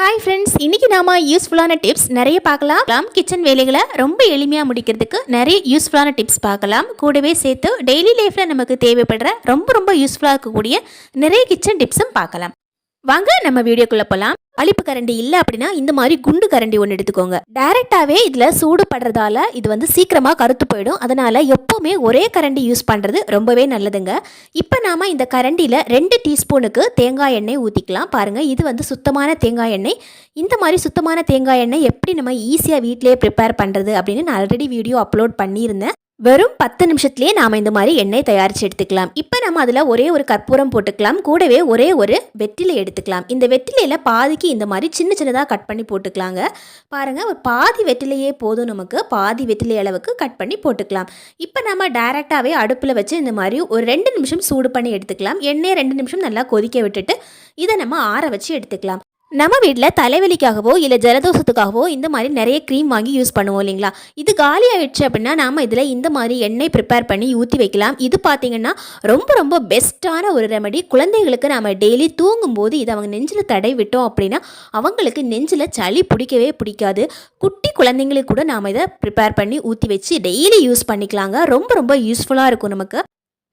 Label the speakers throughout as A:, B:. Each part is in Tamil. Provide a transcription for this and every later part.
A: ஹாய் ஃப்ரெண்ட்ஸ் இன்னைக்கு நாம யூஸ்ஃபுல்லான டிப்ஸ் நிறைய பார்க்கலாம். கிச்சன் வேலைகளை ரொம்ப எளிமையாக முடிக்கிறதுக்கு நிறைய யூஸ்ஃபுல்லான டிப்ஸ் பார்க்கலாம். கூடவே சேர்த்து டெய்லி லைஃப்பில் நமக்கு தேவைப்படுற ரொம்ப ரொம்ப யூஸ்ஃபுல்லாக இருக்கக்கூடிய நிறைய கிச்சன் டிப்ஸும் பார்க்கலாம். வாங்க நம்ம வீடியோக்குள்ள போகலாம் அழிப்பு கரண்டி இல்லை அப்படின்னா இந்த மாதிரி குண்டு கரண்டி ஒன்று எடுத்துக்கோங்க. டைரெக்டாகவே இதில் சூடு படுறதால இது வந்து சீக்கிரமாக கருத்து போயிடும். அதனால எப்போவுமே ஒரே கரண்டி யூஸ் பண்ணுறது ரொம்பவே நல்லதுங்க. இப்போ நாம இந்த கரண்டியில் ரெண்டு டீஸ்பூனுக்கு தேங்காய் எண்ணெய் ஊற்றிக்கலாம் பாருங்கள் இது வந்து சுத்தமான தேங்காய் எண்ணெய். இந்த மாதிரி சுத்தமான தேங்காய் எண்ணெய் எப்படி நம்ம ஈஸியாக வீட்டிலேயே ப்ரிப்பேர் பண்ணுறது அப்படின்னு நான் ஆல்ரெடி வீடியோ அப்லோட் பண்ணியிருந்தேன். வெறும் பத்து நிமிஷத்துலேயே நாம் இந்த மாதிரி எண்ணெய் தயாரித்து எடுத்துக்கலாம். இப்போ நம்ம அதில் ஒரே ஒரு கற்பூரம் போட்டுக்கலாம். கூடவே ஒரே ஒரு வெற்றிலை எடுத்துக்கலாம். இந்த வெற்றிலையில் பாதிக்கு இந்த மாதிரி சின்ன சின்னதாக கட் பண்ணி போட்டுக்கலாங்க. பாருங்கள் ஒரு பாதி வெற்றிலையே போதும் நமக்கு. பாதி வெற்றிலை அளவுக்கு கட் பண்ணி போட்டுக்கலாம். இப்போ நம்ம டைரெக்டாகவே அடுப்பில் வச்சு இந்த மாதிரி ஒரு ரெண்டு நிமிஷம் சூடு பண்ணி எடுத்துக்கலாம். எண்ணெய் ரெண்டு நிமிஷம் நல்லா கொதிக்க விட்டுட்டு இதை நம்ம ஆற வச்சு எடுத்துக்கலாம். நம்ம வீட்டில் தலைவலிக்காகவோ இல்லை ஜலதோஷத்துக்காகவோ இந்த மாதிரி நிறைய க்ரீம் வாங்கி யூஸ் பண்ணுவோம் இல்லைங்களா? இது காலி ஆயிடுச்சு அப்படின்னா நாம் இதில் இந்த மாதிரி எண்ணெய் ப்ரிப்பேர் பண்ணி ஊற்றி வைக்கலாம். இது பார்த்திங்கன்னா ரொம்ப ரொம்ப பெஸ்ட்டான ஒரு ரெமடி குழந்தைங்களுக்கு நாம் டெய்லி தூங்கும்போது இதை அவங்க நெஞ்சில் தடை விட்டோம் அப்படின்னா அவங்களுக்கு நெஞ்சில் சளி பிடிக்கவே பிடிக்காது. குட்டி குழந்தைங்களுக்கு கூட நாம் இதை ப்ரிப்பேர் பண்ணி ஊற்றி வச்சு டெய்லி யூஸ் பண்ணிக்கலாங்க. ரொம்ப ரொம்ப யூஸ்ஃபுல்லாக இருக்கும் நமக்கு.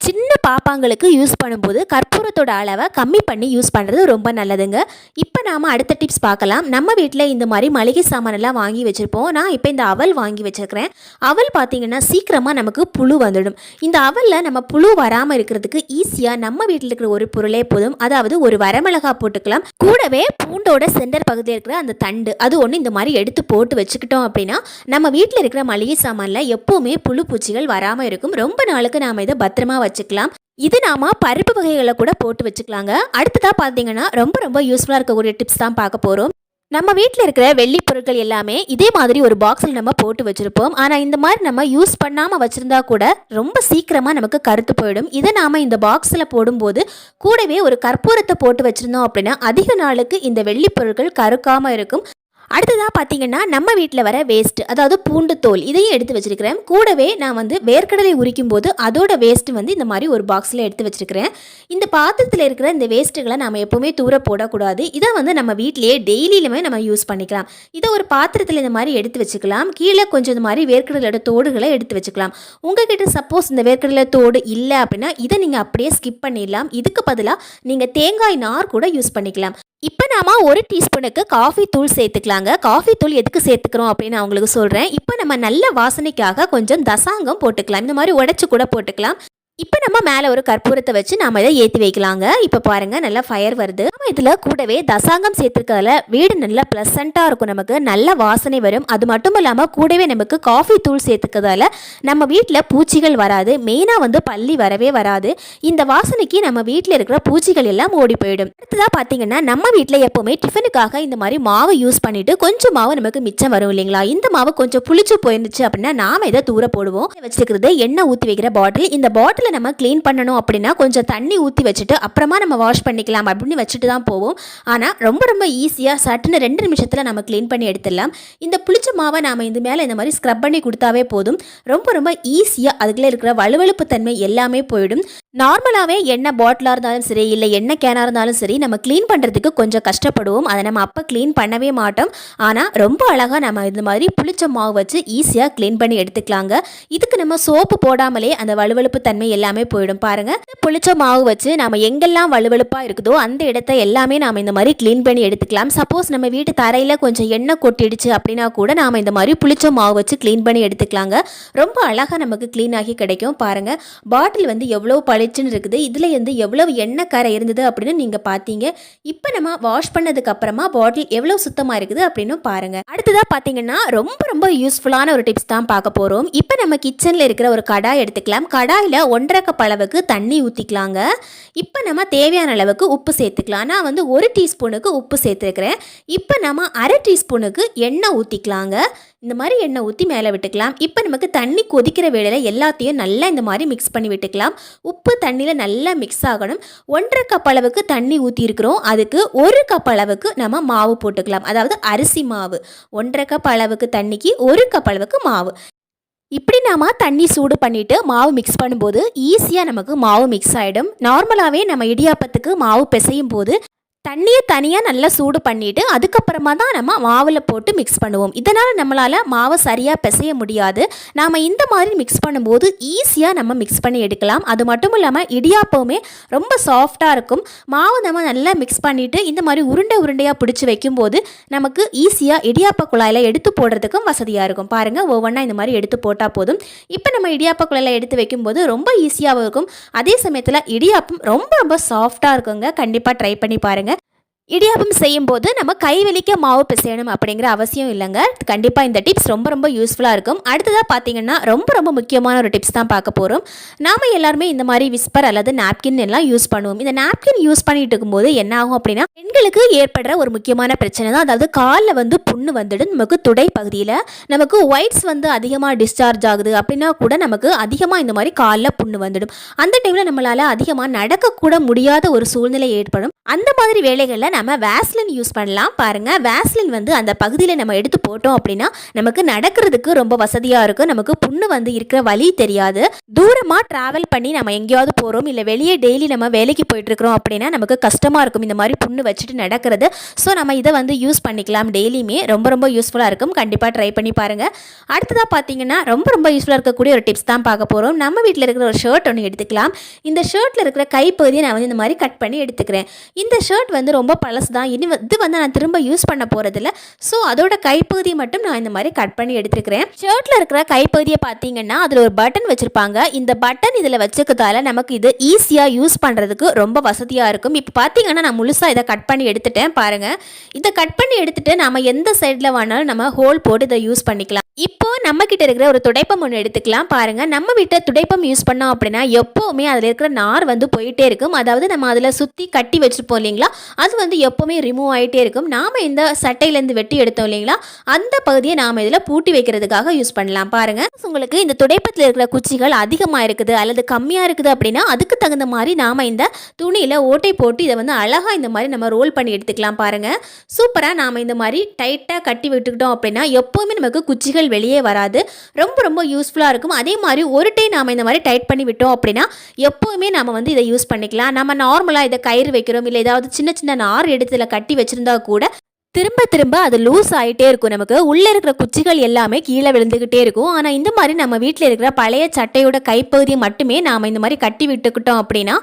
A: சின்ன பாப்பாங்களுக்கு யூஸ் பண்ணும்போது கற்பூரத்தோட அளவை கம்மி பண்ணி யூஸ் பண்ணுறது ரொம்ப நல்லதுங்க. இப்போ நாம் அடுத்த டிப்ஸ் பார்க்கலாம். நம்ம வீட்டில் இந்த மாதிரி மளிகை சாமானெல்லாம் வாங்கி வச்சுருப்போம். நான் இப்போ இந்த அவல் வாங்கி வச்சுருக்கிறேன். அவல் பார்த்தீங்கன்னா சீக்கிரமாக நமக்கு புழு வந்துடும். இந்த அவலில் நம்ம புழு வராமல் இருக்கிறதுக்கு ஈஸியாக நம்ம வீட்டில் இருக்கிற ஒரு பொருளே போதும். அதாவது ஒரு வரமிளகா போட்டுக்கலாம். கூடவே பூண்டோட சென்டர் பகுதியில் இருக்கிற அந்த தண்டு அது ஒன்று இந்த மாதிரி எடுத்து போட்டு வச்சுக்கிட்டோம் அப்படின்னா நம்ம வீட்டில் இருக்கிற மளிகை சாமானில் எப்போவுமே புழு பூச்சிகள் வராமல் இருக்கும். ரொம்ப நாளுக்கு நாம் இதை பத்திரமா வச்சுக்கலாம். இது நாம பருப்பு வகைகளை கூட போட்டு வச்சுக்கலாங்க. அடுத்ததாக பார்த்தீங்கன்னா ரொம்ப ரொம்ப யூஸ்ஃபுல்லாக இருக்கக்கூடிய டிப்ஸ் தான் பார்க்க போகிறோம் நம்ம வீட்டில் இருக்கிற வெள்ளி பொருட்கள் எல்லாமே இதே மாதிரி ஒரு பாக்ஸில் நம்ம போட்டு வச்சுருப்போம். ஆனால் இந்த மாதிரி நம்ம யூஸ் பண்ணாமல் வச்சுருந்தா கூட ரொம்ப சீக்கிரமாக நமக்கு கருத்து போயிடும். இதை நாம் இந்த பாக்ஸில் போடும்போது கூடவே ஒரு கற்பூரத்தை போட்டு வச்சுருந்தோம் அப்படின்னா அதிக நாளுக்கு இந்த வெள்ளி பொருட்கள் கருக்காமல் இருக்கும். அடுத்ததாக பார்த்தீங்கன்னா நம்ம வீட்டில் வர வேஸ்ட் அதாவது பூண்டு தோல் இதையும் எடுத்து வச்சிருக்கிறேன். கூடவே நான் வந்து வேர்க்கடலை உரிக்கும் போது அதோட வேஸ்ட் வந்து இந்த மாதிரி ஒரு பாக்ஸில் எடுத்து வச்சிருக்கிறேன். இந்த பாத்திரத்தில் இருக்கிற இந்த வேஸ்ட்டுகளை நம்ம எப்போவுமே தூர போடக்கூடாது. இதை வந்து நம்ம வீட்டிலேயே டெய்லியிலுமே நம்ம யூஸ் பண்ணிக்கலாம். இதை ஒரு பாத்திரத்தில் இந்த மாதிரி எடுத்து வச்சுக்கலாம். கீழே கொஞ்சம் இந்த மாதிரி வேர்க்கடலோட தோடுகளை எடுத்து வச்சுக்கலாம். உங்ககிட்ட சப்போஸ் இந்த வேர்க்கடலை தோடு இல்லை அப்படின்னா இதை நீங்கள் அப்படியே ஸ்கிப் பண்ணிடலாம். இதுக்கு பதிலாக நீங்கள் தேங்காய் நார் கூட யூஸ் பண்ணிக்கலாம். இப்போ நாம ஒரு டீஸ்பூனுக்கு காஃபி தூள் சேர்த்துக்கலாங்க. காஃபி தூள் எதுக்கு சேர்த்துக்கிறோம் அப்படின்னு நான் உங்களுக்கு சொல்கிறேன் இப்போ நம்ம நல்ல வாசனைக்காக கொஞ்சம் தசாங்கம் போட்டுக்கலாம். இந்த மாதிரி உடச்சி கூட போட்டுக்கலாம். இப்போ நம்ம மேலே ஒரு கற்பூரத்தை வச்சு நாம இதை ஏற்றி வைக்கலாங்க. இப்போ பாருங்க நல்லா ஃபயர் வருது. நம்ம இதில் கூடவே தசாங்கம் சேர்த்துக்கிறதுல வீடு நல்லா ப்ளசண்ட்டாக இருக்கும் நமக்கு. நல்ல வாசனை வரும். அது மட்டும் இல்லாமல் கூடவே நமக்கு காஃபி தூள் சேர்த்துக்கிறதால நம்ம வீட்டில் பூச்சிகள் வராது. மெயினாக வந்து பள்ளி வரவே வராது. இந்த வாசனைக்கு நம்ம வீட்டில் இருக்கிற பூச்சிகள் எல்லாம் ஓடி போயிடும். அடுத்ததாக பார்த்தீங்கன்னா நம்ம வீட்டில் எப்போவுமே டிஃபனுக்காக இந்த மாதிரி மாவு யூஸ் பண்ணிட்டு கொஞ்சம் மாவு நமக்கு மிச்சம் வரும் இல்லைங்களா? இந்த மாவு கொஞ்சம் புளிச்சு போயிருந்துச்சு அப்படின்னா நாம் இதை தூர போடுவோம். வச்சிருக்கிறது எண்ணெய் ஊற்றி வைக்கிற பாட்டில் இந்த பாட்டில் நம்ம க்ளீன் பண்ணணும் அப்படின்னா கொஞ்சம் தண்ணி ஊற்றி வச்சுட்டு அப்புறமா நம்ம வாஷ் பண்ணிக்கலாம் அப்படின்னு வச்சுட்டு தான் போவோம். ஆனால் ரொம்ப ரொம்ப ஈஸியாக சட்டுன்னு ரெண்டு நிமிஷத்தில் நம்ம க்ளீன் பண்ணி எடுத்துடலாம். இந்த புளிச்ச மாவை நாம் இந்த மேலே இந்த மாதிரி ஸ்க்ரப் பண்ணி கொடுத்தாவே போதும். ரொம்ப ரொம்ப ஈஸியாக அதுக்குள்ளே இருக்கிற வலுவழுப்பு தன்மை எல்லாமே போயிடும். நார்மலாகவே எண்ணெய் பாட்டிலாக இருந்தாலும் சரி இல்லை எண்ணெய் கேனாக இருந்தாலும் சரி நம்ம க்ளீன் பண்ணுறதுக்கு கொஞ்சம் கஷ்டப்படுவோம். அதை நம்ம அப்போ க்ளீன் பண்ணவே மாட்டோம். ஆனால் ரொம்ப அழகாக நம்ம இந்த மாதிரி புளிச்ச மாவு வச்சு ஈஸியாக க்ளீன் பண்ணி எடுத்துக்கலாங்க. இதுக்கு நம்ம சோப்பு போடாமலே அந்த வலுவழுப்பு தன்மை எல்லாமே போயிடும் பாருங்கள் புளிச்ச மாவு வச்சு நம்ம எங்கெல்லாம் வலுவழுப்பாக இருக்குதோ அந்த இடத்த எல்லாமே நாம் இந்த மாதிரி க்ளீன் பண்ணி எடுத்துக்கலாம். சப்போஸ் நம்ம வீட்டு தரையில் கொஞ்சம் எண்ணெய் கொட்டிடுச்சு அப்படின்னா கூட நாம் இந்த மாதிரி புளிச்ச மாவு வச்சு க்ளீன் பண்ணி எடுத்துக்கலாங்க. ரொம்ப அழகாக நமக்கு க்ளீன் ஆகி கிடைக்கும் பாருங்கள் பாட்டில் வந்து எவ்வளோ பளிச்சுன்னு இருக்குது. இதில் வந்து எவ்வளவு எண்ணெய் கரை இருந்தது அப்படின்னு நீங்கள் பார்த்தீங்க இப்போ நம்ம வாஷ் பண்ணதுக்கு அப்புறமா பாட்டில் எவ்வளோ சுத்தமாக இருக்குது அப்படின்னு பாருங்க. அடுத்ததாக பார்த்தீங்கன்னா ரொம்ப ரொம்ப யூஸ்ஃபுல்லான ஒரு டிப்ஸ் தான் பார்க்க போகிறோம் இப்போ நம்ம கிச்சனில் இருக்கிற ஒரு கடாய் எடுத்துக்கலாம். கடாயில் ஒன்றரை கப் அளவுக்கு தண்ணி ஊற்றிக்கலாங்க இப்போ நம்ம தேவையான அளவுக்கு உப்பு சேர்த்துக்கலாம். நான் வந்து ஒரு டீஸ்பூனுக்கு உப்பு சேர்த்துருக்கிறேன். இப்போ நம்ம அரை டீஸ்பூனுக்கு எண்ணெய் ஊற்றிக்கலாங்க இந்த மாதிரி எண்ணெய் ஊற்றி மேலே விட்டுக்கலாம். இப்போ நமக்கு தண்ணி கொதிக்கிற வேலையில் எல்லாத்தையும் நல்லா இந்த மாதிரி மிக்ஸ் பண்ணி விட்டுக்கலாம். உப்பு தண்ணியில் நல்லா மிக்ஸ் ஆகணும். ஒன்றரை கப் அளவுக்கு தண்ணி ஊற்றிருக்கிறோம் அதுக்கு ஒரு கப் அளவுக்கு நம்ம மாவு போட்டுக்கலாம். அதாவது அரிசி மாவு. ஒன்றரை கப் அளவுக்கு தண்ணிக்கு ஒரு கப் அளவுக்கு மாவு. இப்படி நாம் தண்ணி சூடு பண்ணிவிட்டு மாவு மிக்ஸ் பண்ணும்போது ஈஸியாக நமக்கு மாவு மிக்ஸ் ஆகிடும் நார்மலாகவே நம்ம இடியாப்பத்துக்கு மாவு பிசையும் போது தண்ணியை தனியாக நல்லா சூடு பண்ணிவிட்டு அதுக்கப்புறமா தான் நம்ம மாவில் போட்டு மிக்ஸ் பண்ணுவோம். இதனால் நம்மளால் மாவை சரியாக பிசைய முடியாது. நாம் இந்த மாதிரி மிக்ஸ் பண்ணும்போது ஈஸியாக நம்ம மிக்ஸ் பண்ணி எடுக்கலாம். அது மட்டும் இல்லாமல் இடியாப்பவுமே ரொம்ப சாஃப்டாக இருக்கும். மாவு நம்ம நல்லா மிக்ஸ் பண்ணிவிட்டு இந்த மாதிரி உருண்டை உருண்டையாக பிடிச்சி வைக்கும்போது நமக்கு ஈஸியாக இடியாப்ப குழாயில் எடுத்து போடுறதுக்கும் வசதியாக இருக்கும். பாருங்கள் ஒவ்வொன்றா இந்த மாதிரி எடுத்து போட்டால் போதும். இப்போ நம்ம இடியாப்ப குழாயில் எடுத்து வைக்கும்போது ரொம்ப ஈஸியாகவும் இருக்கும். அதே சமயத்தில் இடியாப்பம் ரொம்ப ரொம்ப சாஃப்டாக இருக்குங்க. கண்டிப்பாக ட்ரை பண்ணி பாருங்கள் இடியாப்பம் செய்யும்போது நம்ம கை வலிக்க மாவு பிசையணும் அப்படிங்கிற அவசியம் இல்லைங்க. கண்டிப்பாக இந்த டிப்ஸ் ரொம்ப ரொம்ப யூஸ்ஃபுல்லாக இருக்கும். அடுத்ததாக பார்த்தீங்கன்னா ரொம்ப ரொம்ப முக்கியமான ஒரு டிப்ஸ் தான் பார்க்க போகிறோம் நாம் எல்லாருமே இந்த மாதிரி விஸ்பர் அல்லது நாப்கின் எல்லாம் யூஸ் பண்ணுவோம். இந்த நாப்கின் யூஸ் பண்ணிட்டு இருக்கும்போது என்ன ஆகும் அப்படின்னா பெண்களுக்கு ஏற்படுற ஒரு முக்கியமான பிரச்சனை தான். அதாவது காலில் வந்து புண்ணு வந்துடும் நமக்கு துடை பகுதியில். நமக்கு ஒயிட்ஸ் வந்து அதிகமாக டிஸ்சார்ஜ் ஆகுது அப்படின்னா கூட நமக்கு அதிகமாக இந்த மாதிரி காலில் புண்ணு வந்துடும். அந்த டைமில் நம்மளால் அதிகமாக நடக்கக்கூட முடியாத ஒரு சூழ்நிலை ஏற்படும். அந்த மாதிரி வேலைகளில் நம்ம வேஸ்லின் யூஸ் பண்ணலாம். பாருங்கள் வேஸ்லின் வந்து அந்த பகுதியில் நம்ம எடுத்து போட்டோம் அப்படின்னா நமக்கு நடக்கிறதுக்கு ரொம்ப வசதியாக இருக்கும். நமக்கு புண்ணு வந்து இருக்கிற வழி தெரியாது. தூரமாக ட்ராவல் பண்ணி நம்ம எங்கேயாவது போகிறோம் இல்லை வெளியே டெய்லி நம்ம வேலைக்கு போயிட்டுருக்கிறோம் அப்படின்னா நமக்கு கஷ்டமாக இருக்கும் இந்த மாதிரி புண்ணு வச்சுட்டு நடக்கிறது. ஸோ நம்ம இதை வந்து யூஸ் பண்ணிக்கலாம் டெய்லியுமே ரொம்ப ரொம்ப யூஸ்ஃபுல்லாக இருக்கும். கண்டிப்பாக ட்ரை பண்ணி பாருங்கள் அடுத்ததாக பார்த்தீங்கன்னா ரொம்ப ரொம்ப யூஸ்ஃபுல்லாக இருக்கக்கூடிய ஒரு டிப்ஸ் தான் பார்க்க போகிறோம் நம்ம வீட்டில் இருக்கிற ஒரு ஷர்ட் ஒன்று எடுத்துக்கலாம். இந்த ஷர்ட்டில் இருக்கிற கைப்பகுதியை நான் வந்து இந்த மாதிரி கட் பண்ணி எடுத்துக்கிறேன். இந்த ஷர்ட் வந்து ரொம்ப பழசு தான். இனி இது வந்து நான் திரும்ப யூஸ் பண்ண போகிறதில்ல ஸோ அதோட கைப்பகுதி மட்டும் நான் இந்த மாதிரி கட் பண்ணி எடுத்துருக்கிறேன். ஷர்ட்டில் இருக்கிற கைப்பகுதியை பார்த்தீங்கன்னா அதில் ஒரு பட்டன் வச்சுருப்பாங்க. இந்த பட்டன் இதில் வச்சுக்கிறதால நமக்கு இது ஈஸியாக யூஸ் பண்ணுறதுக்கு ரொம்ப வசதியாக இருக்கும். இப்போ பார்த்தீங்கன்னா நான் முழுசாக இதை கட் பண்ணி எடுத்துட்டேன். பாருங்கள் இதை கட் பண்ணி எடுத்துகிட்டு நம்ம எந்த சைடில் வேணாலும் நம்ம ஹோல் போட்டு இதை யூஸ் பண்ணிக்கலாம். இப்போ நம்ம கிட்ட இருக்கிற ஒரு துடைப்பம் ஒன்று எடுத்துக்கலாம். பாருங்க நம்ம வீட்டை துடைப்பம் யூஸ் பண்ணோம் அப்படின்னா எப்போவுமே அதில் இருக்கிற நார் வந்து போயிட்டே இருக்கும். அதாவது நம்ம அதில் சுற்றி கட்டி வச்சுருப்போம் இல்லைங்களா? அது வந்து எப்போவுமே ரிமூவ் ஆகிட்டே இருக்கும். நாம் இந்த சட்டையிலேருந்து வெட்டி எடுத்தோம் இல்லைங்களா? அந்த பகுதியை நாம் இதில் பூட்டி வைக்கிறதுக்காக யூஸ் பண்ணலாம். பாருங்க உங்களுக்கு இந்த துடைப்பத்தில் இருக்கிற குச்சிகள் அதிகமாக இருக்குது அல்லது கம்மியாக இருக்குது அப்படின்னா அதுக்கு தகுந்த மாதிரி நாம் இந்த துணியில் ஓட்டை போட்டு இதை வந்து அழகாக இந்த மாதிரி நம்ம ரோல் பண்ணி எடுத்துக்கலாம். பாருங்கள் சூப்பராக நாம் இந்த மாதிரி டைட்டாக கட்டி விட்டுக்கிட்டோம் அப்படின்னா எப்போவுமே நமக்கு குச்சிகள் வெளியே வராது. ரொம்ப ரொம்ப யூஸ்ஃபுல்லாக இருக்கும். அதே மாதிரி ஒரு டை நாம் இந்த மாதிரி டைட் பண்ணி விட்டோம் அப்படின்னா எப்போவுமே நம்ம வந்து இதை யூஸ் பண்ணிக்கலாம். நம்ம நார்மலாக இதை கயிறு வைக்கிறோம் இல்லை ஏதாவது சின்ன சின்ன நார் எடுத்துல கட்டி வச்சுருந்தா கூட திரும்ப திரும்ப அது லூஸ் ஆகிட்டே இருக்கும். நமக்கு உள்ளே இருக்கிற குச்சிகள் எல்லாமே கீழே விழுந்துக்கிட்டே இருக்கும். ஆனால் இந்த மாதிரி நம்ம வீட்டில் இருக்கிற பழைய சட்டையோட கைப்பகுதியை மட்டுமே நாம் இந்த மாதிரி கட்டி விட்டுக்கிட்டோம் அப்படின்னா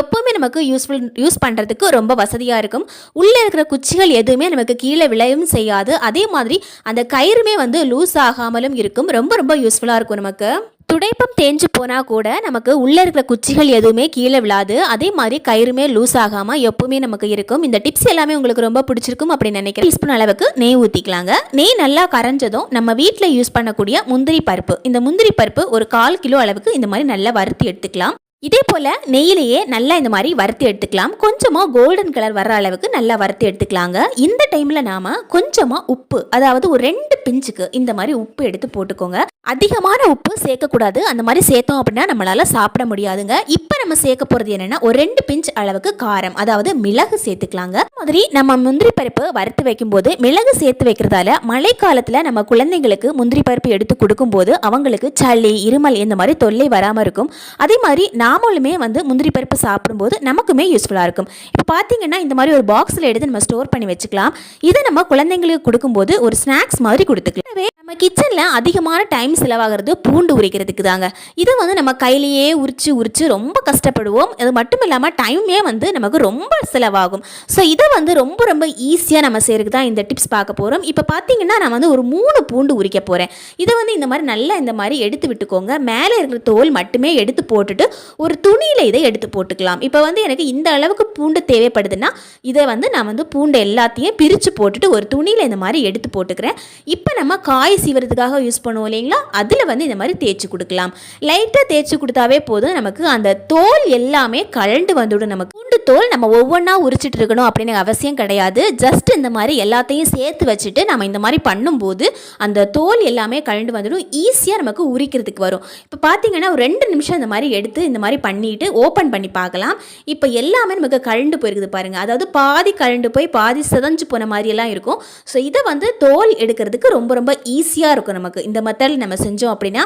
A: எப்போவுமே நமக்கு யூஸ்ஃபுல் யூஸ் பண்ணுறதுக்கு ரொம்ப வசதியாக இருக்கும். உள்ளே இருக்கிற குச்சிகள் எதுவுமே நமக்கு கீழே விளையும் செய்யாது. அதே மாதிரி அந்த கயிறுமே வந்து லூஸ் ஆகாமலும் இருக்கும். ரொம்ப ரொம்ப யூஸ்ஃபுல்லாக இருக்கும் நமக்கு. துடைப்பம் தேஞ்சு போனால் கூட நமக்கு உள்ளே இருக்கிற குச்சிகள் எதுவுமே கீழே விழாது. அதே மாதிரி கயிறுமே லூஸ் ஆகாமல் எப்பவுமே நமக்கு இருக்கும். இந்த டிப்ஸ் எல்லாமே உங்களுக்கு ரொம்ப பிடிச்சிருக்கும் அப்படின்னு நினைக்கிறேன். டீஸ்பூன் அளவுக்கு நெய் ஊற்றிக்கலாங்க நெய் நல்லா கரைஞ்சதும் நம்ம வீட்டில் யூஸ் பண்ணக்கூடிய முந்திரி பருப்பு. இந்த முந்திரி பருப்பு ஒரு கால் கிலோ அளவுக்கு இந்த மாதிரி நல்லா வறுத்து எடுத்துக்கலாம். இதே போல் நெய்யிலேயே நல்லா இந்த மாதிரி வறுத்து எடுத்துக்கலாம். கொஞ்சமாக கோல்டன் கலர் வர்ற அளவுக்கு நல்லா வறுத்து எடுத்துக்கலாங்க. இந்த டைமில் நாம் கொஞ்சமாக உப்பு அதாவது ஒரு ரெண்டு பிஞ்சுக்கு இந்த மாதிரி உப்பு எடுத்து போட்டுக்கோங்க. அதிகமான உப்பு சேர்க்கக்கூடாது. அந்த மாதிரி சேர்த்தோம் அப்படின்னா நம்மளால் சாப்பிட முடியாதுங்க. இப்போ நம்ம சேர்க்க போகிறது என்னென்னா ஒரு ரெண்டு பிஞ்ச் அளவுக்கு காரம் அதாவது மிளகு சேர்த்துக்கலாங்க. மாதிரி நம்ம முந்திரி பருப்பு வறுத்து வைக்கும்போது மிளகு சேர்த்து வைக்கிறதால மழை காலத்தில் நம்ம குழந்தைங்களுக்கு முந்திரி பருப்பு எடுத்து கொடுக்கும்போது அவங்களுக்கு சளி இருமல் இந்த மாதிரி தொல்லை வராமல் இருக்கும். அதே மாதிரி நான் நாமளுமே வந்து முந்திரி பருப்பு சாப்பிடும்போது நமக்குமே யூஸ்ஃபுல்லாக இருக்கும். இப்போ பார்த்தீங்கன்னா இந்த மாதிரி ஒரு பாக்ஸில் எடுத்து நம்ம ஸ்டோர் பண்ணி வச்சுக்கலாம். இதை நம்ம குழந்தைங்களுக்கு கொடுக்கும்போது ஒரு ஸ்நாக்ஸ் மாதிரி கொடுத்துக்கலாம். எனவே நம்ம கிச்சனில் அதிகமான டைம் செலவாகிறது பூண்டு உரிக்கிறதுக்கு தாங்க. இதை வந்து நம்ம கையிலேயே உரித்து உரித்து ரொம்ப கஷ்டப்படுவோம். அது மட்டும் இல்லாமல் டைமே வந்து நமக்கு ரொம்ப செலவாகும். ஸோ இதை வந்து ரொம்ப ரொம்ப ஈஸியாக நம்ம செய்கிறதுக்கு தான் இந்த டிப்ஸ் பார்க்க போகிறோம் இப்போ பார்த்தீங்கன்னா நான் வந்து ஒரு மூணு பூண்டு உரிக்க போகிறேன் இதை வந்து இந்த மாதிரி நல்லா இந்த மாதிரி எடுத்து விட்டுக்கோங்க. மேலே இருக்கிற தோல் மட்டுமே எடுத்து போட்டுட்டு ஒரு துணியில் இதை எடுத்து போட்டுக்கலாம். இப்போ வந்து எனக்கு இந்த அளவுக்கு பூண்டு தேவைப்படுதுன்னா இதை வந்து நான் வந்து பூண்டு எல்லாத்தையும் பிரித்து போட்டுட்டு ஒரு துணியில் இந்த மாதிரி எடுத்து போட்டுக்கிறேன். இப்போ நம்ம காய் சீவரத்துக்காக யூஸ் பண்ணுவோம் இல்லைங்களா? அதில் வந்து இந்த மாதிரி தேய்ச்சி கொடுக்கலாம். லைட்டாக தேய்ச்சி கொடுத்தாவே போதும் நமக்கு அந்த தோல் எல்லாமே கலண்டு வந்துவிடும் நமக்கு. பூண்டு தோல் நம்ம ஒவ்வொன்றா உரிச்சிட்டு இருக்கணும் அப்படின்னு அவசியம் கிடையாது. ஜஸ்ட் இந்த மாதிரி எல்லாத்தையும் சேர்த்து வச்சுட்டு நம்ம இந்த மாதிரி பண்ணும்போது அந்த தோல் எல்லாமே கலண்டு வந்துடும். ஈஸியாக நமக்கு உரிக்கிறதுக்கு வரும். இப்போ பார்த்தீங்கன்னா ஒரு ரெண்டு நிமிஷம் இந்த மாதிரி எடுத்து இந்த மாதிரி பண்ணிட்டு ஓப்பன் பண்ணி பார்க்கலாம். இப்போ எல்லாமே நமக்கு கழண்டு போயிருக்குது பாருங்கள் அதாவது பாதி கழண்டு போய் பாதி சிதஞ்சு போன மாதிரியெல்லாம் இருக்கும். ஸோ இதை வந்து தோல் எடுக்கிறதுக்கு ரொம்ப ரொம்ப ஈஸி ஈஸியாக இருக்கும் நமக்கு. இந்த மெத்தடில் நம்ம செஞ்சோம் அப்படின்னா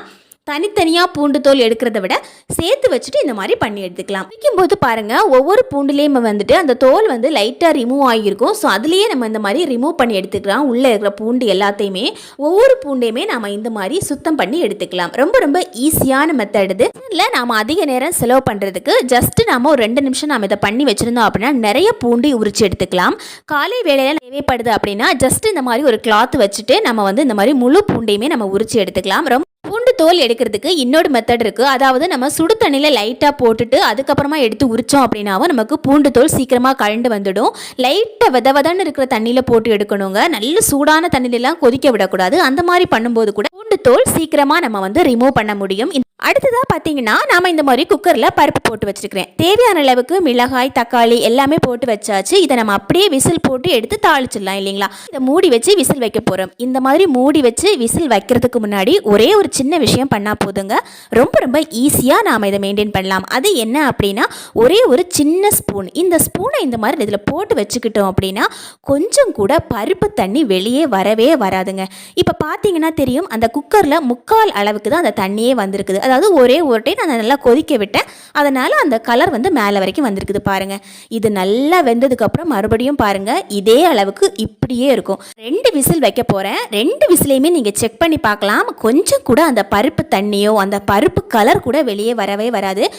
A: தனித்தனியாக பூண்டு தோல் எடுக்கிறத விட சேர்த்து வச்சுட்டு இந்த மாதிரி பண்ணி எடுத்துக்கலாம். வைக்கும்போது பாருங்கள் ஒவ்வொரு பூண்டுலேயுமே வந்துட்டு அந்த தோல் வந்து லைட்டாக ரிமூவ் ஆகியிருக்கும். ஸோ அதுலேயே நம்ம இந்த மாதிரி ரிமூவ் பண்ணி எடுத்துக்கலாம். உள்ளே இருக்கிற பூண்டு எல்லாத்தையுமே ஒவ்வொரு பூண்டையுமே நம்ம இந்த மாதிரி சுத்தம் பண்ணி எடுத்துக்கலாம். ரொம்ப ரொம்ப ஈஸியான மெத்தட் இது. இல்லை நாம் அதிக நேரம் செலவு பண்ணுறதுக்கு ஜஸ்ட் நாம் ஒரு ரெண்டு நிமிஷம் நாம் இதை பண்ணி வச்சுருந்தோம் அப்படின்னா நிறைய பூண்டு உரிச்சு எடுத்துக்கலாம். காலை வேலையில் தேவைப்படுது அப்படின்னா ஜஸ்ட் இந்த மாதிரி ஒரு கிளாத் வச்சுட்டு நம்ம வந்து இந்த மாதிரி முழு பூண்டையுமே நம்ம உரிச்சு எடுத்துக்கலாம். ரொம்ப பூண்டு தோல் எடுக்கிறதுக்கு இன்னொரு மெத்தட் இருக்குது அதாவது நம்ம சுடு தண்ணியில் லைட்டாக போட்டுட்டு அதுக்கப்புறமா எடுத்து உரித்தோம் அப்படின்னாவும் நமக்கு பூண்டு தோல் சீக்கிரமாக கழண்டு வந்துடும். லைட்டாக வித விதன்னு இருக்கிற தண்ணியில் போட்டு எடுக்கணுங்க. நல்ல சூடான தண்ணியிலலாம் கொதிக்க விடக்கூடாது. அந்த மாதிரி பண்ணும்போது கூட பூண்டு தோல் சீக்கிரமாக நம்ம வந்து ரிமூவ் பண்ண முடியும். அடுத்ததாக பார்த்தீங்கன்னா நாம் இந்த மாதிரி குக்கரில் பருப்பு போட்டு வச்சுருக்கிறேன். தேவையான அளவுக்கு மிளகாய் தக்காளி எல்லாமே போட்டு வச்சாச்சு. இதை நம்ம அப்படியே விசில் போட்டு எடுத்து தாளிச்சிடலாம் இல்லைங்களா? இதை மூடி வச்சு விசில் வைக்க போகிறோம் இந்த மாதிரி மூடி வச்சு விசில் வைக்கிறதுக்கு முன்னாடி ஒரே ஒரு சின்ன விஷயம் பண்ணால் போதுங்க. ரொம்ப ரொம்ப ஈஸியாக நாம் இதை மெயின்டைன் பண்ணலாம். அது என்ன அப்படின்னா ஒரே ஒரு சின்ன ஸ்பூன் இந்த ஸ்பூனை இந்த மாதிரி இதில் போட்டு வச்சுக்கிட்டோம் அப்படின்னா கொஞ்சம் கூட பருப்பு தண்ணி வெளியே வரவே வராதுங்க. இப்போ பார்த்தீங்கன்னா தெரியும் அந்த குக்கரில் முக்கால் அளவுக்கு தான் அந்த தண்ணியே வந்திருக்குது. அதாவது ஒரே ஒரு டைம் நான் நல்லா கொதிக்க விட்டேன். அதனால் அந்த கலர் வந்து மேலே வரைக்கும் வந்திருக்குது பாருங்கள் இது நல்லா வெந்ததுக்கப்புறம் மறுபடியும் பாருங்கள் இதே அளவுக்கு இப்படியே இருக்கும். ரெண்டு விசில் வைக்க போகிறேன் ரெண்டு விசிலையுமே நீங்கள் செக் பண்ணி பார்க்கலாம். கொஞ்சம் கூட அந்த பருப்பு தண்ணியோ அந்த பருப்பு கலர் கூட வெளியே வரவே வராது.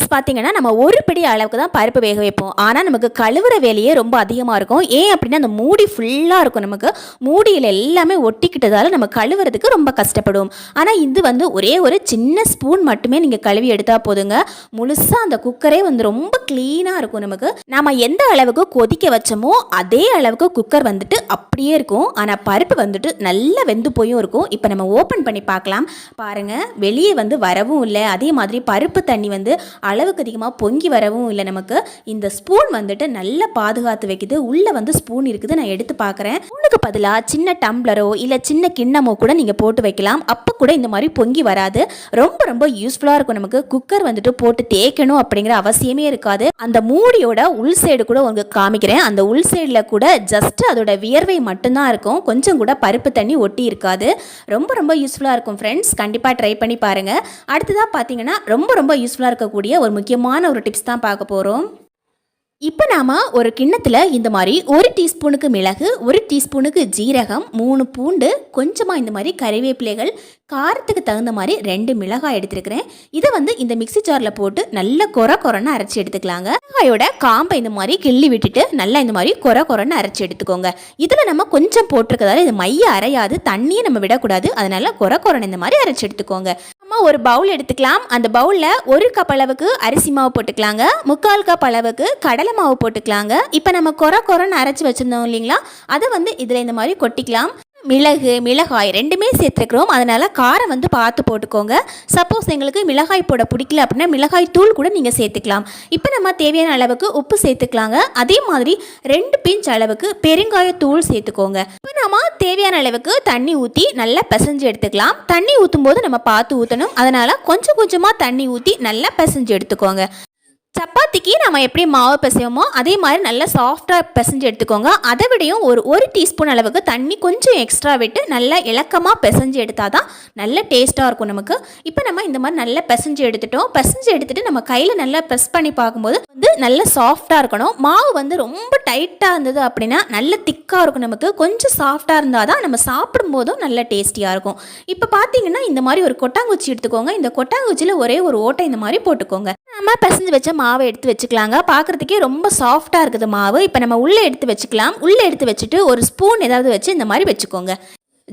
A: ரைஸ் பார்த்தீங்கன்னா நம்ம ஒரு பிடி அளவுக்கு தான் பருப்பு வேக வைப்போம். ஆனால் நமக்கு கழுவுற வேலையே ரொம்ப அதிகமாக இருக்கும். ஏன் அப்படின்னா அந்த மூடி ஃபுல்லாக இருக்கும் நமக்கு. மூடியில் எல்லாமே ஒட்டிக்கிட்டதால நம்ம கழுவுறதுக்கு ரொம்ப கஷ்டப்படும். ஆனால் இது வந்து ஒரே ஒரு சின்ன ஸ்பூன் மட்டுமே நீங்கள் கழுவி எடுத்தால் போதுங்க. முழுசாக அந்த குக்கரே வந்து ரொம்ப க்ளீனாக இருக்கும் நமக்கு. நம்ம எந்த அளவுக்கு கொதிக்க வச்சோமோ அதே அளவுக்கு குக்கர் வந்துட்டு அப்படியே இருக்கும். ஆனால் பருப்பு வந்துட்டு நல்லா வெந்து போயும் இருக்கும். இப்போ நம்ம ஓப்பன் பண்ணி பார்க்கலாம். பாருங்கள் வெளியே வந்து வரவும் இல்லை. அதே மாதிரி பருப்பு தண்ணி வந்து அளவுக்கு அதிகமாக பொங்கி வரவும் இல்லை நமக்கு. இந்த ஸ்பூன் வந்துட்டு நல்லா பாதுகாத்து வைக்குது. உள்ளே வந்து ஸ்பூன் இருக்குது. நான் எடுத்து பார்க்குறேன் ஸ்பூனுக்கு பதிலாக சின்ன டம்ளரோ இல்லை சின்ன கிண்ணமோ கூட நீங்கள் போட்டு வைக்கலாம். அப்போ கூட இந்த மாதிரி பொங்கி வராது. ரொம்ப ரொம்ப யூஸ்ஃபுல்லாக இருக்கும் நமக்கு. குக்கர் வந்துட்டு போட்டு தேய்க்கணும் அப்படிங்கிற அவசியமே இருக்காது. அந்த மூடியோட உள் சைடு கூட உங்களுக்கு காமிக்கிறேன். அந்த உள் சைடில் கூட ஜஸ்ட் அதோட வியர்வை மட்டும்தான் இருக்கும். கொஞ்சம் கூட பருப்பு தண்ணி ஒட்டி இருக்காது. ரொம்ப ரொம்ப யூஸ்ஃபுல்லாக இருக்கும் ஃப்ரெண்ட்ஸ் கண்டிப்பாக ட்ரை பண்ணி பாருங்கள் அடுத்ததாக பார்த்தீங்கன்னா ரொம்ப ரொம்ப யூஸ்ஃபுல்லாக இருக்கக்கூடிய ஒரு முக்கியமான ஒரு டிப்ஸ் தான் பார்க்க போகிறோம் இப்போ நாம ஒரு கிண்ணத்தில் இந்த மாதிரி ஒரு டீஸ்பூனுக்கு மிளகு ஒரு டீஸ்பூனுக்கு ஜீரகம் மூணு பூண்டு கொஞ்சமாக இந்த மாதிரி கறிவேப்பிலைகள் காரத்துக்கு தகுந்த மாதிரி ரெண்டு மிளகாய் எடுத்துருக்கிறேன். இதை வந்து இந்த மிக்ஸி ஜாரில் போட்டு நல்லா கொர கொரன்னு அரைச்சி எடுத்துக்கலாங்க. மிளகாயோட காம்பை இந்த மாதிரி கிள்ளி விட்டுட்டு நல்லா இந்த மாதிரி கொர கொரன்னு அரைச்சி எடுத்துக்கோங்க. இதில் நம்ம கொஞ்சம் போட்டிருக்கிறதால இது மைய அரையாது தண்ணியை நம்ம விடக்கூடாது. அதனால கொர கொரன்னு இந்த மாதிரி அரைச்சி எடுத்துக்கோங்க. நம்ம ஒரு பவுல் எடுத்துக்கலாம். அந்த பவுலில் ஒரு கப் அளவுக்கு அரிசி மாவு போட்டுக்கலாங்க. முக்கால் கப் அளவுக்கு கடலை மாவு போட்டுக்கலாங்க. இப்போ நம்ம கொர கொரன்னு அரைச்சி வச்சுருந்தோம் இல்லைங்களா? அதை வந்து இதில் இந்த மாதிரி கொட்டிக்கலாம். மிளகு மிளகாய் ரெண்டுமே சேர்த்துருக்குறோம். அதனால் காரம் வந்து பார்த்து போட்டுக்கோங்க. சப்போஸ் எங்களுக்கு மிளகாய் போட பிடிக்கல அப்படின்னா மிளகாய் தூள் கூட நீங்கள் சேர்த்துக்கலாம். இப்போ நம்ம தேவையான அளவுக்கு உப்பு சேர்த்துக்கலாங்க. அதே மாதிரி ரெண்டு பிஞ்ச் அளவுக்கு பெருங்காயத்தூள் சேர்த்துக்கோங்க. இப்போ நம்ம தேவையான அளவுக்கு தண்ணி ஊற்றி நல்லா பிசைஞ்சு எடுத்துக்கலாம். தண்ணி ஊற்றும் போது நம்ம பார்த்து ஊற்றணும் அதனால் கொஞ்சம் கொஞ்சமாக தண்ணி ஊற்றி நல்லா பிசைஞ்சு எடுத்துக்கோங்க. சப்பாத்திக்கு நம்ம எப்படி மாவு பிசைவோமோ அதே மாதிரி நல்லா சாஃப்டாக பிசைஞ்சு எடுத்துக்கோங்க. அதை விடையும் ஒரு ஒரு டீஸ்பூன் அளவுக்கு தண்ணி கொஞ்சம் எக்ஸ்ட்ரா விட்டு நல்லா இலக்கமாக பிசைஞ்சு எடுத்தால் தான் நல்ல டேஸ்ட்டாக இருக்கும் நமக்கு. இப்போ நம்ம இந்த மாதிரி நல்லா பிசைஞ்சு எடுத்துட்டோம். பிசைஞ்சு எடுத்துட்டு நம்ம கையில் நல்லா ப்ரெஸ் பண்ணி பார்க்கும்போது வந்து நல்லா சாஃப்டாக இருக்கணும். மாவு வந்து ரொம்ப டைட்டாக இருந்தது அப்படின்னா நல்ல திக்காக இருக்கும் நமக்கு. கொஞ்சம் சாஃப்டாக இருந்தால் தான் நம்ம சாப்பிடும்போதும் நல்ல டேஸ்டியாக இருக்கும். இப்போ பார்த்தீங்கன்னா இந்த மாதிரி ஒரு கொட்டாங்குச்சி எடுத்துக்கோங்க. இந்த கொட்டாங்குச்சியில் ஒரே ஒரு ஓட்டை இந்த மாதிரி போட்டுக்கோங்க. நம்ம பிசைஞ்சு வச்ச மாவை எடுத்து வச்சுக்கலாங்க. பார்க்குறதுக்கே ரொம்ப சாஃப்டாக இருக்குது மாவு. இப்போ நம்ம உள்ளே எடுத்து வச்சுக்கலாம். உள்ளே எடுத்து வச்சுட்டு ஒரு ஸ்பூன் ஏதாவது வச்சு இந்த மாதிரி வச்சுக்கோங்க.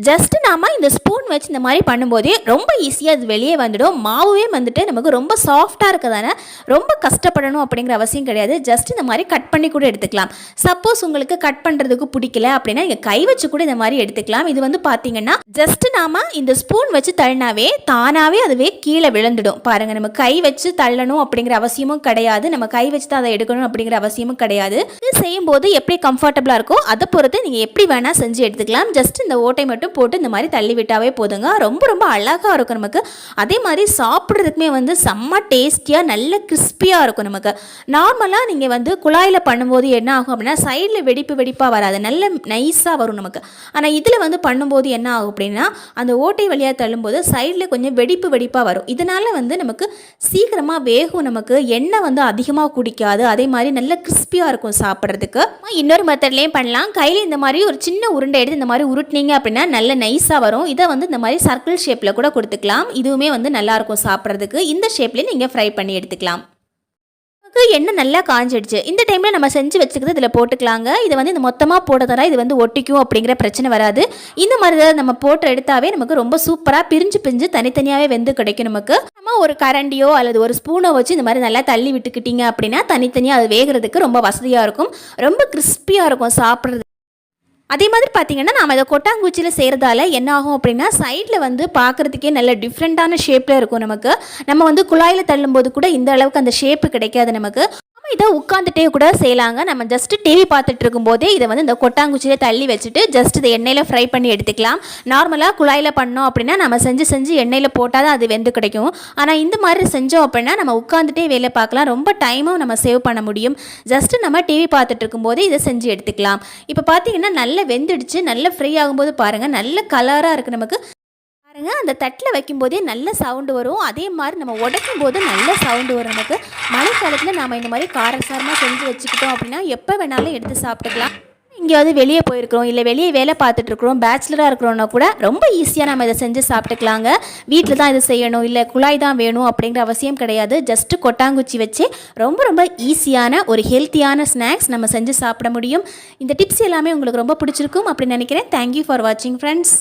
A: ஜஸ்ட்டு நாம் இந்த ஸ்பூன் வச்சு இந்த மாதிரி பண்ணும்போதே ரொம்ப ஈஸியாக அது வெளியே வந்துடும். மாவுவே வந்துட்டு நமக்கு ரொம்ப சாஃப்டாக இருக்கதானே ரொம்ப கஷ்டப்படணும் அப்படிங்கிற அவசியம் கிடையாது. ஜஸ்ட் இந்த மாதிரி கட் பண்ணி கூட எடுத்துக்கலாம். சப்போஸ் உங்களுக்கு கட் பண்ணுறதுக்கு பிடிக்கல அப்படின்னா நீங்கள் கை வச்சு கூட இந்த மாதிரி எடுத்துக்கலாம். இது வந்து பார்த்தீங்கன்னா ஜஸ்ட் நாம் இந்த ஸ்பூன் வச்சு தள்ளினாவே தானாகவே அதுவே கீழே விழுந்துடும். பாருங்கள் நம்ம கை வச்சு தள்ளணும் அப்படிங்கிற அவசியமும் கிடையாது. நம்ம கை வச்சு தான் அதை எடுக்கணும் அப்படிங்கிற அவசியமும் கிடையாது. இது செய்யும்போது எப்படி கம்ஃபர்டபுளாக இருக்கோ அதை பொறுத்து நீங்கள் எப்படி வேணால் செஞ்சு எடுத்துக்கலாம். ஜஸ்ட் இந்த ஓட்டை மட்டும் மட்டும் போட்டு இந்த மாதிரி தள்ளி விட்டாவே போதுங்க. ரொம்ப ரொம்ப அழகாக இருக்கும் நமக்கு. அதே மாதிரி சாப்பிட்றதுக்குமே வந்து செம்ம டேஸ்டியாக நல்ல கிறிஸ்பியாக இருக்கும் நமக்கு. நார்மலாக நீங்கள் வந்து குழாயில் பண்ணும்போது என்ன ஆகும் அப்படின்னா சைடில் வெடிப்பு வெடிப்பாக வராது. நல்ல நைஸாக வரும் நமக்கு. ஆனால் இதில் வந்து பண்ணும்போது என்ன ஆகும் அப்படின்னா அந்த ஓட்டை வழியாக தள்ளும்போது சைடில் கொஞ்சம் வெடிப்பு வெடிப்பாக வரும். இதனால் வந்து நமக்கு சீக்கிரமாக வேகும் நமக்கு. எண்ணெய் வந்து அதிகமாக குடிக்காது. அதே மாதிரி நல்ல கிறிஸ்பியாக இருக்கும் சாப்பிட்றதுக்கு. இன்னொரு மெத்தட்லேயும் பண்ணலாம். கையில் இந்த மாதிரி ஒரு சின்ன உருண்டை எடுத்து இந்த மாதிரி உருட்டினீங்க அப்படின்னா நல்ல நைஸாக வரும். இதை வந்து இந்த மாதிரி சர்க்கிள் ஷேப்பில் கூட கொடுத்துக்கலாம். இதுவுமே வந்து நல்லாயிருக்கும் சாப்பிட்றதுக்கு. இந்த ஷேப்லேயே நீங்கள் ஃப்ரை பண்ணி எடுத்துக்கலாம். நமக்கு எண்ணெய் நல்லா காஞ்சிடுச்சு. இந்த டைமில் நம்ம செஞ்சு வச்சுக்கிறது இதில் போட்டுக்கலாங்க. இது வந்து இந்த மொத்தமாக போட்டதால இது வந்து ஒட்டிக்கும் அப்படிங்கிற பிரச்சனை வராது. இந்த மாதிரி தான் நம்ம போட்டு எடுத்தாவே நமக்கு ரொம்ப சூப்பராக பிரிஞ்சு பிரிஞ்சு தனித்தனியாகவே வெந்து கிடைக்கும் நமக்கு. நம்ம ஒரு கரண்டியோ அல்லது ஒரு ஸ்பூனோ வச்சு இந்த மாதிரி நல்லா தள்ளி விட்டுக்கிட்டீங்க அப்படின்னா தனித்தனியாக அது வேகிறதுக்கு ரொம்ப வசதியாக இருக்கும். ரொம்ப கிறிஸ்பியாக இருக்கும் சாப்பிட்றது அதே மாதிரி பார்த்தீங்கன்னா நாம் இதை கொட்டாங்குச்சியில் செய்கிறதால என்ன ஆகும் அப்படின்னா சைடில் வந்து பார்க்குறதுக்கே நல்ல டிஃப்ரெண்ட்டான ஷேப்பில் இருக்கும் நமக்கு. நம்ம வந்து குழாயில் தள்ளும்போது கூட இந்த அளவுக்கு அந்த ஷேப்பு கிடைக்காது நமக்கு. நம்ம இதை உட்காந்துட்டே கூட செய்யலாங்க. நம்ம ஜஸ்ட் டிவி பார்த்துட்டு இருக்கும்போதே இதை வந்து இந்த கொட்டாங்குச்சியில் தள்ளி வச்சுட்டு ஜஸ்ட் இதை எண்ணெயில் ஃப்ரை பண்ணி எடுத்துக்கலாம். நார்மலாக குழாயில் பண்ணோம் அப்படின்னா நம்ம செஞ்சு செஞ்சு எண்ணெயில் போட்டால் தான் அது வெந்து கிடைக்கும். ஆனால் இந்த மாதிரி செஞ்சோம் அப்படின்னா நம்ம உட்காந்துட்டே வேலை பார்க்கலாம். ரொம்ப டைமும் நம்ம சேவ் பண்ண முடியும். ஜஸ்ட்டு நம்ம டிவி பார்த்துட்டு இருக்கும்போதே இதை செஞ்சு எடுத்துக்கலாம். இப்போ பார்த்தீங்கன்னா நல்லா வெந்துடுச்சு. நல்லா ஃப்ரை ஆகும்போது பாருங்கள் நல்ல கலராக இருக்குது நமக்கு. பாருங்கள் அந்த தட்டில் வைக்கும்போதே நல்ல சவுண்டு வரும். அதே மாதிரி நம்ம உடைக்கும் போது நல்ல சவுண்டு வரும் நமக்கு. மழைக்காலத்தில் நாம் இந்த மாதிரி காரசாரமாக செஞ்சு வச்சுக்கிட்டோம் அப்படின்னா எப்போ வேணாலும் எடுத்து சாப்பிட்டுக்கலாம். எங்கேயாவது வெளியே போயிருக்கிறோம் இல்லை வெளியே வேலை பார்த்துட்டு இருக்கிறோம் பேச்சுலராக இருக்கிறோன்னா கூட ரொம்ப ஈஸியாக நம்ம இதை செஞ்சு சாப்பிட்டுக்கலாங்க. வீட்டில் தான் இது செய்யணும் இல்லை குழாய் தான் வேணும் அப்படிங்கிற அவசியம் கிடையாது. ஜஸ்ட்டு கொட்டாங்குச்சி வச்சு ரொம்ப ரொம்ப ஈஸியான ஒரு ஹெல்த்தியான ஸ்நாக்ஸ் நம்ம செஞ்சு சாப்பிட முடியும். இந்த டிப்ஸ் எல்லாமே உங்களுக்கு ரொம்ப பிடிச்சிருக்கும் அப்படின்னு நினைக்கிறேன். தேங்க்யூ ஃபார் வாட்சிங் ஃப்ரெண்ட்ஸ்